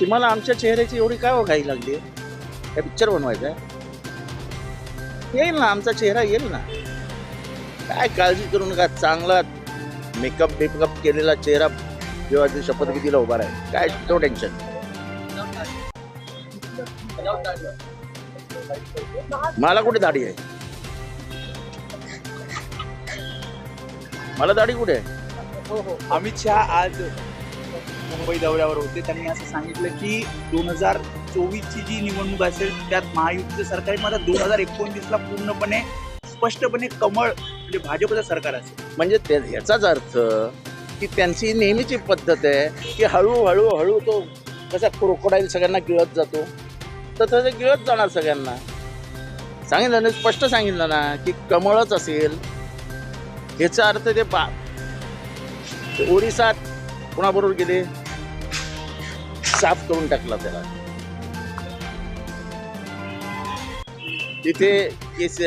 तुम्हाला आमच्या चेहऱ्याची एवढी काय हो घाई लागली? काय पिक्चर बनवायचा आहे. येईल ना आमचा चेहरा येईल ना. काय काळजी करू नका चांगला मेकअप बेकअप केलेला चेहरा जेव्हा ते शपथविधीला उभा राहील? काय नो टेन्शन मला कुठे दाढी आहे? मला दाढी कुठे आहे? हो हो अमित शहा आज मुंबई दौऱ्यावर होते. त्यांनी असं सांगितलं की दोन हजार चोवीसची जी निवडणूक असेल त्यात महायुतीचं सरकार आहे. मात्र दोन हजार एकोणतीसला पूर्णपणे स्पष्टपणे कमळ म्हणजे भाजपचं सरकार असेल. म्हणजे त्या- ह्याचाच अर्थ की त्यांची नेहमीची पद्धत आहे की हळूहळू हळू तो कसा क्रोकोडाईल सगळ्यांना गिळत जातो. तर तसं गिळत जाणार सगळ्यांना. सांगितलं ना स्पष्ट सांगितलं ना की कमळच असेल. ह्याचा अर्थ ते पा ओरिसात कोणाबरोबर गेले? साफ करून टाकला त्याला. तिथे केस